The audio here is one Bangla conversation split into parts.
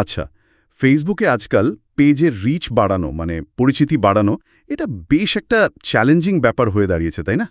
আচ্ছা ফেসবুকে আজকাল পেজের রিচ বাড়ানো মানে পরিচিতি বাড়ানো এটা বেশ একটা চ্যালেঞ্জিং ব্যাপার হয়ে দাঁড়িয়েছে তাই না?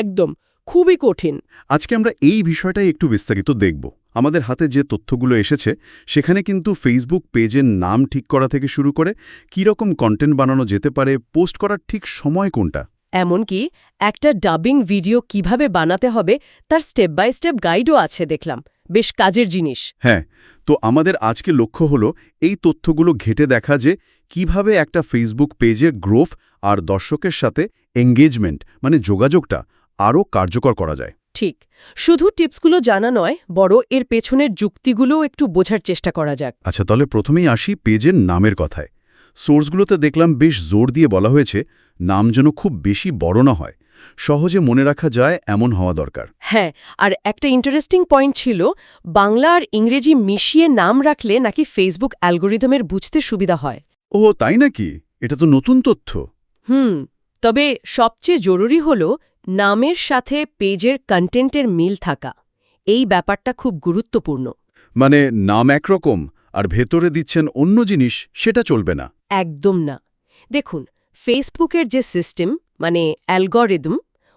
একদম। খুবই কঠিন। আজকে আমরা এই বিষয়টাই একটু বিস্তারিত দেখব। আমাদের হাতে যে তথ্যগুলো এসেছে সেখানে কিন্তু ফেসবুক পেজের নাম ঠিক করা থেকে শুরু করে কী রকম কন্টেন্ট বানানো যেতে পারে পোস্ট করার ঠিক সময় কোনটা? এমনকি একটা ডাবিং ভিডিও কীভাবে বানাতে হবে তার স্টেপ বাই স্টেপ গাইডও আছে দেখলাম। বেশ কাজের জিনিস। হ্যাঁ তো আমাদের আজকে লক্ষ্য হলো এই তথ্যগুলো ঘেটে দেখা যে কীভাবে একটা ফেসবুক পেজের গ্রোথ আর দর্শকের সাথে এঙ্গেজমেন্ট মানে যোগাযোগটা আরও কার্যকর করা যায়। ঠিক শুধু টিপসগুলো জানা নয় বড় এর পেছনের যুক্তিগুলোও একটু বোঝার চেষ্টা করা যাক। আচ্ছা তাহলে প্রথমেই আসি পেজের নামের কথায়। সোর্সগুলোতে দেখলাম বেশ জোর দিয়ে বলা হয়েছে নাম যেন খুব বেশি বড় না হয় সহজে মনে রাখা যায় এমন হওয়া দরকার। হ্যাঁ আর একটা ইন্টারেস্টিং পয়েন্ট ছিল বাংলা আর ইংরেজি মিশিয়ে নাম রাখলে নাকি ফেসবুক অ্যালগোরিদমের বুঝতে সুবিধা হয়। ও তাই নাকি? এটা তো নতুন তথ্য। হুম তবে সবচেয়ে জরুরি হল নামের সাথে পেজের কন্টেন্টের মিল থাকা। এই ব্যাপারটা খুব গুরুত্বপূর্ণ। মানে নাম একরকম আর ভেতরে দিচ্ছেন অন্য জিনিস সেটা চলবে না। একদম না। দেখুন ফেসবুকের যে সিস্টেম মানে অ্যালগরিদম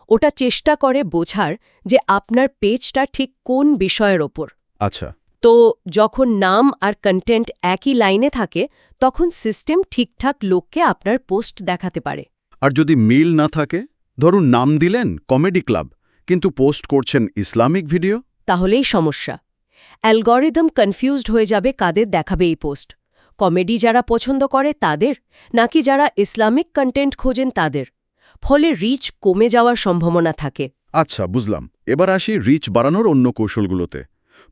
ওটা চেষ্টা করে বোঝার যে আপনার পেজটা ঠিক কোন বিষয়ের ওপর। আচ্ছা। তো যখন নাম আর কন্টেন্ট একই লাইনে থাকে তখন সিস্টেম ঠিকঠাক লোককে আপনার পোস্ট দেখাতে পারে। আর যদি মিল না থাকে ধরুন নাম দিলেন কমেডি ক্লাব কিন্তু পোস্ট করছেন ইসলামিক ভিডিও তাহলেই সমস্যা। অ্যালগরিদম কনফিউজড হয়ে যাবে কাদের দেখাবে এই পোস্ট কমেডি যারা পছন্দ করে তাদের নাকি যারা ইসলামিক কন্টেন্ট খোঁজেন তাদের? ফলে রিচ কমে যাওয়ার সম্ভাবনা থাকে। আচ্ছা বুঝলাম। এবার আসি রিচ বাড়ানোর অন্য কৌশলগুলোতে।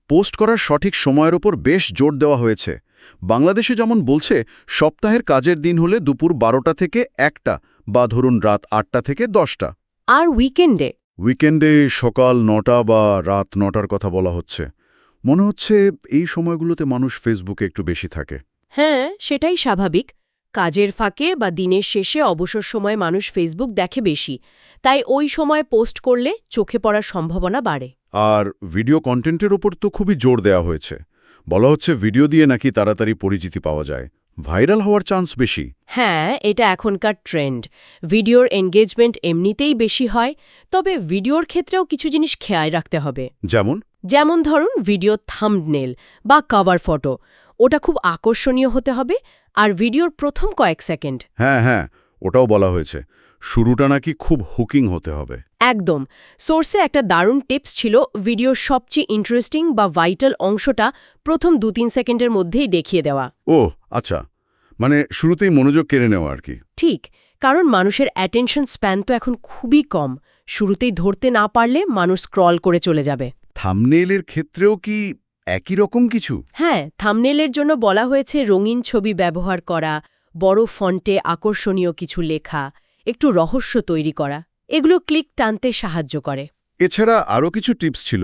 পোস্ট করার সঠিক সময়ের ওপর বেশ জোর দেওয়া হয়েছে। বাংলাদেশে যেমন বলছে সপ্তাহের কাজের দিন হলে দুপুর বারোটা থেকে একটা বা ধরুন রাত আটটা থেকে দশটা। আর উইকেন্ডে? উইকেন্ডে সকাল নটা বা রাত নটার কথা বলা হচ্ছে। মনে হচ্ছে এই সময়গুলোতে মানুষ ফেসবুকে একটু বেশি থাকে। হ্যাঁ সেটাই স্বাভাবিক। কাজের ফাঁকে বা দিনের শেষে অবসর সময় মানুষ ফেসবুক দেখে বেশি। তাই ওই সময় পোস্ট করলে চোখে পড়ার সম্ভাবনা বাড়ে। আর ভিডিও কন্টেন্টের ওপর তো খুবই জোর দেওয়া হয়েছে। বলা হচ্ছে ভিডিও দিয়ে নাকি তাড়াতাড়ি পরিচিতি পাওয়া যায়। ভাইরাল হওয়ার চান্স বেশি। হ্যাঁ এটা এখনকার ট্রেন্ড। ভিডিওর এনগেজমেন্ট এমনিতেই বেশি হয় তবে ভিডিওর ক্ষেত্রেও কিছু জিনিস খেয়াল রাখতে হবে। যেমন? যেমন ধরুন ভিডিও থাম্বনেল বা কভার ফটো ওটা খুব আকর্ষণীয় হতে হবে আর ভিডিওর প্রথম কয়েক সেকেন্ড। হ্যাঁ হ্যাঁ ওটাও বলা হয়েছে। শুরুটা নাকি খুব হুকিং হতে হবে। একদম। সোর্সে একটা দারুণ টিপস ছিল ভিডিওর সবচেয়ে ইন্টারেস্টিং বা ভাইটাল অংশটা প্রথম দু তিন সেকেন্ডের মধ্যেই দেখিয়ে দেওয়া। ও আচ্ছা। মানে শুরুতেই মনোযোগ কেড়ে নেওয়া আর কি। ঠিক কারণ মানুষের অ্যাটেনশন স্প্যান তো এখন খুবই কম। শুরুতেই ধরতে না পারলে মানুষ স্ক্রল করে চলে যাবে। থামনেইলের ক্ষেত্রেও কি একই রকম কিছু? হ্যাঁ থামনেলের জন্য বলা হয়েছে রঙিন ছবি ব্যবহার করা বড় ফন্টে আকর্ষণীয় কিছু লেখা একটু রহস্য তৈরি করা এগুলো ক্লিক টানতে সাহায্য করে। এছাড়া আরও কিছু টিপস ছিল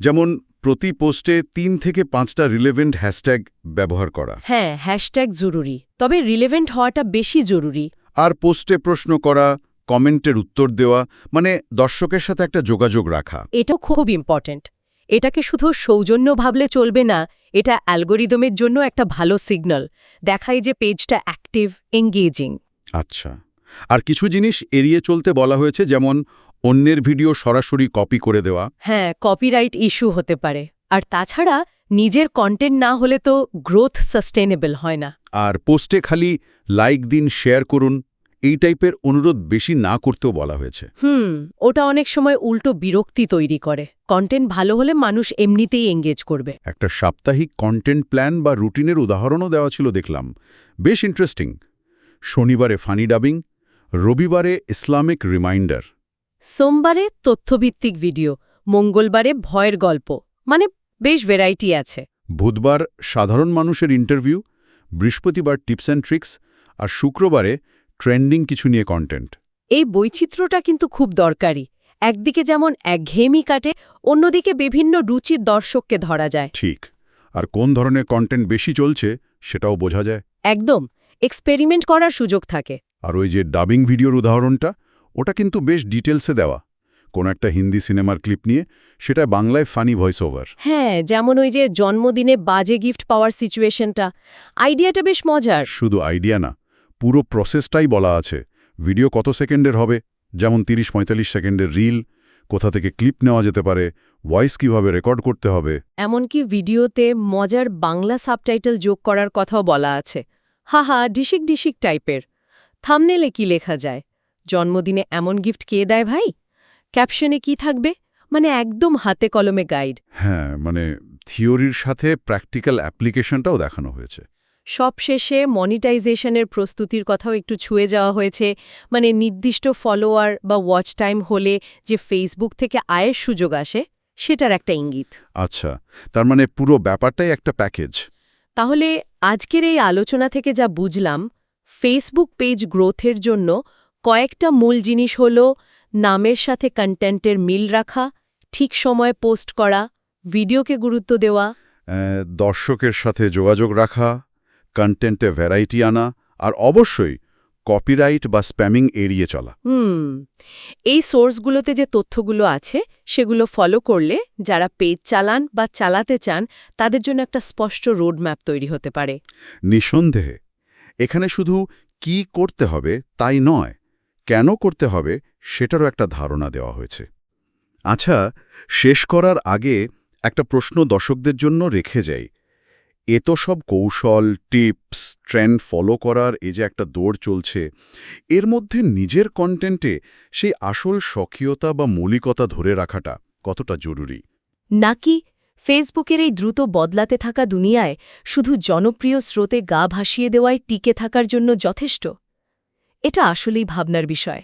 যেমন প্রতি পোস্টে তিন থেকে পাঁচটা রিলেভেন্ট হ্যাশট্যাগ ব্যবহার করা। হ্যাঁ হ্যাশট্যাগ জরুরি তবে রিলেভেন্ট হওয়াটা বেশি জরুরি। আর পোস্টে প্রশ্ন করা কমেন্টের উত্তর দেওয়া মানে দর্শকের সাথে একটা যোগাযোগ রাখা। এটাও খুব ইম্পর্ট্যান্ট এটাকে শুধু সৌজন্য ভাবলে চলবে না এটা অ্যালগোরিদমের জন্য একটা ভালো সিগন্যাল। দেখায় যে পেজটা অ্যাক্টিভ এঙ্গেজিং। আচ্ছা। আর কিছু জিনিস এড়িয়ে চলতে বলা হয়েছে যেমন অন্যের ভিডিও সরাসরি কপি করে দেওয়া। হ্যাঁ কপিরাইট ইস্যু হতে পারে। আর তাছাড়া নিজের কন্টেন্ট না হলে তো গ্রোথ সাস্টেনেবল হয় না। আর পোস্টে খালি লাইক দিন শেয়ার করুন। এই টাইপের অনুরোধ বেশি না করতেও বলা হয়েছে। হুম ওটা অনেক সময় উল্টো বিরক্তি তৈরি করে। কন্টেন্ট ভালো হলে মানুষ এমনিতেই এঙ্গেজ করবে। একটা সাপ্তাহিক কন্টেন্ট প্ল্যান বা রুটিনের উদাহরণও দেওয়া ছিল দেখলাম। বেশ ইন্টারেস্টিং শনিবারে ফানি ডাবিং রবিবারে ইসলামিক রিমাইন্ডার সোমবারে তথ্যভিত্তিক ভিডিও মঙ্গলবারে ভয়ের গল্প। মানে বেশ ভ্যারাইটি আছে। বুধবার সাধারণ মানুষের ইন্টারভিউ বৃহস্পতিবার টিপস অ্যান্ড ট্রিক্স আর শুক্রবারে ট্রেন্ডিং কিছু নিয়ে কন্টেন্ট এই বৈচিত্র্যটা কিন্তু খুব দরকারি। একদিকে যেমন একঘেয়েমি কাটে অন্যদিকে বিভিন্ন রুচির দর্শককে ধরা যায়। ঠিক। আর কোন ধরনের কন্টেন্ট বেশি চলছে সেটাও বোঝা যায়। একদম। এক্সপেরিমেন্ট করার সুযোগ থাকে। আর ওই যে ডাবিং ভিডিওর উদাহরণটা ওটা কিন্তু বেশ ডিটেলসে দেওয়া। কোন একটা হিন্দি সিনেমার ক্লিপ নিয়ে সেটা বাংলায় ফানি ভয়েস ওভার হ্যাঁ যেমন ওই যে জন্মদিনে বাজে গিফট পাওয়ার সিচুয়েশনটা আইডিয়াটা বেশ মজার। শুধু আইডিয়া না পুরো প্রসেসটাই বলা আছে। ভিডিও কত সেকেন্ডের হবে? যেমন তিরিশ পঁয়তাল্লিশ সেকেন্ডের রিল কোথা থেকে ক্লিপ নেওয়া যেতে পারে ভয়েস কীভাবে রেকর্ড করতে হবে? এমনকি ভিডিওতে মজার বাংলা সাবটাইটেল যোগ করার কথাও বলা আছে। হা হা ডিশিক ডিশিক টাইপের। থামনেলে কি লেখা যায়? জন্মদিনে এমন গিফট কে দেয় ভাই? ক্যাপশনে কি থাকবে? মানে একদম হাতে কলমে গাইড। হ্যাঁ মানে থিওরির সাথে প্র্যাকটিক্যাল অ্যাপ্লিকেশনটাও দেখানো হয়েছে। সবশেষে মনিটাইজেশনের প্রস্তুতির কথাও একটু ছুঁয়ে যাওয়া হয়েছে। মানে নির্দিষ্ট ফলোয়ার বা ওয়াচ টাইম হলে যে ফেসবুক থেকে আয়ের সুযোগ আসে সেটার একটা ইঙ্গিত। আচ্ছা তার মানে পুরো ব্যাপারটাই একটা প্যাকেজ তাহলে আজকের এই আলোচনা থেকে যা বুঝলাম ফেসবুক পেজ গ্রোথের জন্য কয়েকটা মূল জিনিস হল নামের সাথে কন্টেন্টের মিল রাখা ঠিক সময়ে পোস্ট করা ভিডিওকে গুরুত্ব দেওয়া। দর্শকের সাথে যোগাযোগ রাখা কন্টেন্টে ভ্যারাইটি আনা আর অবশ্যই কপিরাইট বা স্প্যামিং এড়িয়ে চলা। হুম এই সোর্সগুলোতে যে তথ্যগুলো আছে সেগুলো ফলো করলে যারা পেজ চালান বা চালাতে চান তাদের জন্য একটা স্পষ্ট রোডম্যাপ তৈরি হতে পারে। নিঃসন্দেহে এখানে শুধু কি করতে হবে তাই নয় কেন করতে হবে সেটারও একটা ধারণা দেওয়া হয়েছে। আচ্ছা শেষ করার আগে একটা প্রশ্ন দর্শকদের জন্য রেখে যাই। এ তো সব কৌশল, টিপস, ট্রেন্ড ফলো করার এ যে একটা দৌড় চলছে, এর মধ্যে নিজের কন্টেন্টে সেই আসল স্বকীয়তা বা মৌলিকতা ধরে রাখাটা কতটা জরুরি? নাকি ফেসবুকের এই দ্রুত বদলাতে থাকা দুনিয়ায় শুধু জনপ্রিয় স্রোতে গা ভাসিয়ে দেওয়ায় টিকে থাকার জন্য যথেষ্ট? এটা আসলেই ভাবনার বিষয়।